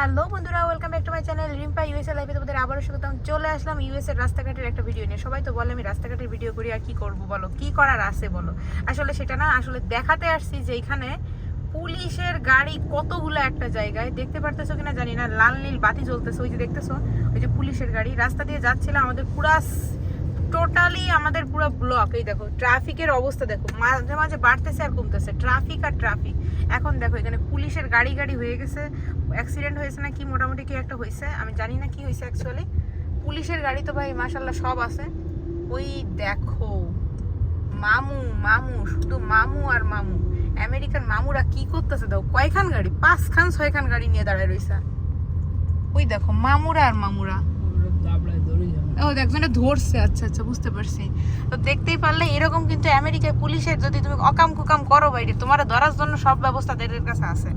Hello বন্ধুরা welcome back to my channel Rimpa USA লাইফে তোমাদের আবারও স্বাগতম। চলে আসলাম ইউএসএর রাস্তাঘাটের একটা ভিডিও নিয়ে। সবাই তো বলে আমি রাস্তাঘাটের ভিডিও করি, আর কি করব বলো? কি করার আছে বলো? আসলে সেটা না, আসলে দেখাতে আসছি যে এখানে পুলিশের গাড়ি কতগুলো একটা জায়গায়, দেখতে পারতেছো কিনা জানি না, লাল নীল বাতি জ্বলতেছে, ওই যে দেখতেছো? ওই যে পুলিশের গাড়ি, রাস্তা দিয়ে যাচ্ছিলাম, আমাদের পুরা টোটালি আমাদের পুরো ব্লক এই দেখো ট্রাফিকের অবস্থা দেখো, মাঝে মাঝে বাড়তেছে আর কমতেছে ট্রাফিক আর ট্রাফিক এখন দেখো, এখানে পুলিশের গাড়ি গাড়ি হয়ে গেছে অ্যাক্সিডেন্ট হয়েছে না কি মোটামুটি কি একটা হয়েছে, আমি জানি না কি হয়েছে অ্যাকচুয়ালি পুলিশের গাড়ি তো ভাই মাশাল্লাহ সব আছে। ওই দেখো, মামু মামু, শুধু মামু আর মামু। আমেরিকান মামুরা কি করতেছে দাও কয়খান গাড়ি? পাঁচখান, ছয়খান গাড়ি নিয়ে দাঁড়ায় রয়েছে ওই দেখো, মামুরা আর মামুরা। ও একজনে ধরছে আচ্ছা আচ্ছা বুঝতে পারছি। তো দেখতেই পারলে এরকম কিন্তু আমেরিকায় পুলিশের যদি তুমি অকাম কুকাম করো বাইরে, তোমার ধরার জন্য সব ব্যবস্থা তাদের কাছে আছে।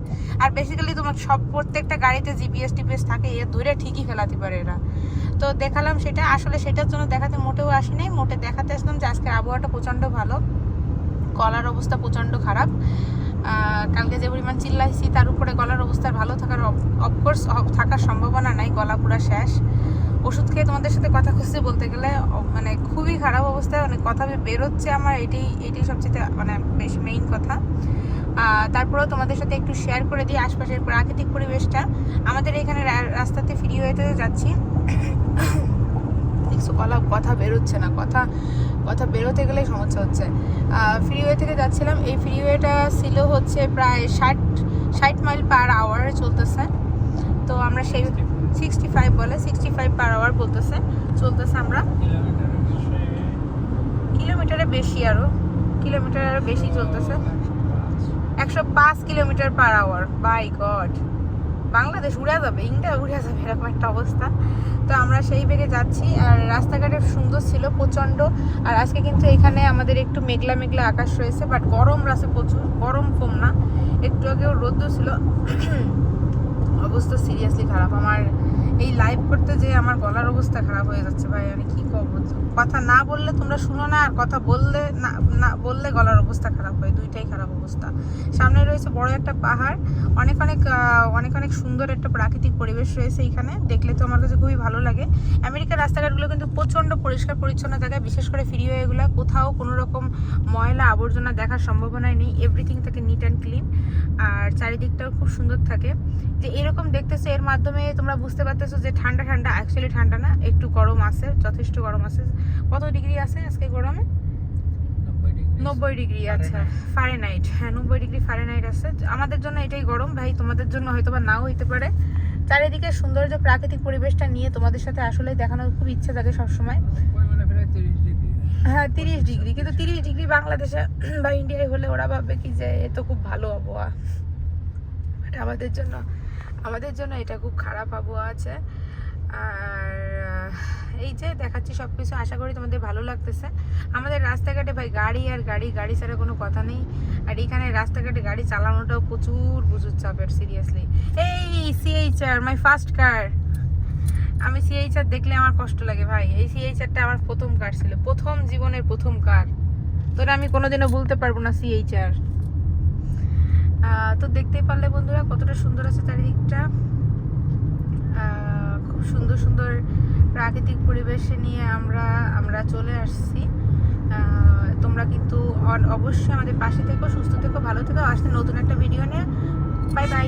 আর বেসিক্যালি তোমার সব, প্রত্যেকটা গাড়িতে জিপিএস টিপিএস থাকে এ ধরে ঠিকই ফেলাতে পারে এরা। তো দেখালাম সেটা, আসলে সেটার জন্য দেখাতে মোটেও আসিনি মোটে দেখাতে আসলাম যে আজকের আবহাওয়াটা প্রচণ্ড ভালো। গলার অবস্থা প্রচণ্ড খারাপ। কালকে যে পরিমাণ চিল্লাইছি, তার উপরে গলার অবস্থা ভালো থাকার অফকোর্স থাকার সম্ভাবনা নাই, গলা পুরা শেষ। ওষুধ খেয়ে তোমাদের সাথে কথা খুঁজতে বলতে গেলে মানে খুবই খারাপ অবস্থায় অনেক কথা বেরোচ্ছে আমার, এটাই এটাই সবচেয়ে মানে বেশ মেইন কথা। তারপরেও তোমাদের সাথে একটু শেয়ার করে দিই আশপাশের প্রাকৃতিক পরিবেশটা। আমাদের এখানে রাস্তাতে ফ্রি হয়েতে যাচ্ছি। দেখছ গলা কথা বেরোচ্ছে না, কথা কথা বেরোতে গেলেই সমস্যা হচ্ছে। ফ্রিওয়ে থেকে যাচ্ছিলাম, এই ফ্রিওয়েটা ছিল হচ্ছে প্রায় ষাট ষাট মাইল পার আওয়ার চলতেছে। তো আমরা সেই সিক্সটি ফাইভ বলে সিক্সটি ফাইভ পার আওয়ার বলতেছে। চলতেছে আমরা কিলোমিটারে বেশি আরও, কিলোমিটার আরও বেশি চলতেছে। একশো পাঁচ kilometre per hour by God Bangladesh উড়ে যাবে ইন্ডিয়া উড়ে যাবে, এরকম একটা অবস্থা। তো আমরা সেই বেগে যাচ্ছি, আর রাস্তাঘাটে সুন্দর ছিল, প্রচণ্ড। আর আজকে কিন্তু এখানে আমাদের একটু মেঘলা মেঘলা আকাশ রয়েছে বাট গরম রাসে প্রচুর, গরম কম না। একটু আগেও রোদ্র ছিল। অবস্থা সিরিয়াসলি খারাপ। আমার এই লাইভ করতে যে আমার গলার অবস্থা খারাপ হয়ে যাচ্ছে ভাই, আমি কি করব? কথা না বললে তোমরা শুনো না, আর কথা বললে না না বললে গলার অবস্থা খারাপ হয়, দুইটাই খারাপ অবস্থা। সামনে রয়েছে বড় একটা পাহাড়, অনেক অনেক অনেক অনেক সুন্দর একটা প্রাকৃতিক পরিবেশ রয়েছে এখানে, দেখলে তো আমার কাছে খুবই ভালো লাগে। আমেরিকার রাস্তাঘাটগুলো কিন্তু প্রচণ্ড পরিষ্কার পরিচ্ছন্ন থাকে বিশেষ করে ফ্রিওয়ে এগুলো, কোথাও কোনো রকম ময়লা আবর্জনা দেখার সম্ভাবনাই নেই এভরিথিং থাকে নিট অ্যান্ড ক্লিন আর চারিদিকটাও খুব সুন্দর থাকে। যে এরকম দেখতেছো এর মাধ্যমে তোমরা বুঝতে পারতেছো যে ঠান্ডা ঠান্ডা অ্যাকচুয়ালি ঠান্ডা না একটু গরম আছে যথেষ্ট গরম আছে। কত ডিগ্রি আছে আজকে গরমে? নব্বই ডিগ্রি আচ্ছা ফারেনহাইট হ্যাঁ নব্বই ডিগ্রি ফারেনহাইট আছে। আমাদের জন্য এটাই গরম ভাই তোমাদের জন্য হয়তো বা নাও হইতে পারে। চারিদিকে সৌন্দর্য প্রাকৃতিক পরিবেশটা নিয়ে তোমাদের সাথে আসলে দেখানোর খুব ইচ্ছে থাকে সবসময়। হ্যাঁ তিরিশ ডিগ্রি কিন্তু তিরিশ ডিগ্রি বাংলাদেশে বা ইন্ডিয়ায় হলে ওরা ভাববে কি যে এ তো খুব ভালো আবহাওয়া। বাট আমাদের জন্য আমাদের জন্য এটা খুব খারাপ আবহাওয়া আছে। আর এই যে দেখাচ্ছি সব কিছু আশা করি তোমাদের ভালো লাগতেছে। আমাদের রাস্তাঘাটে ভাই গাড়ি আর গাড়ি গাড়ি ছাড়া কোনো কথা নেই। আর এখানে রাস্তাঘাটে গাড়ি চালানোটাও প্রচুর প্রচুর চাপের সিরিয়াসলি এই সিএইচআর মাই ফার্স্ট কার আমি সিএইচআর দেখলে আমার কষ্ট লাগে ভাই। এই সিএইচআরটা আমার প্রথম কার ছিল, প্রথম জীবনের প্রথম কার তোরা আমি কোনোদিনও বলতে পারব না সিএইচআর তো দেখতে পারলে বন্ধুরা কতটা সুন্দর আছে চারিদিকটা। খুব সুন্দর সুন্দর প্রাকৃতিক পরিবেশে নিয়ে আমরা আমরা চলে আসছি। তোমরা কিন্তু অবশ্যই আমাদের পাশে থেকো, সুস্থ থেকো, ভালো থেকো। আসতে নতুন একটা ভিডিও নিয়ে। Bye bye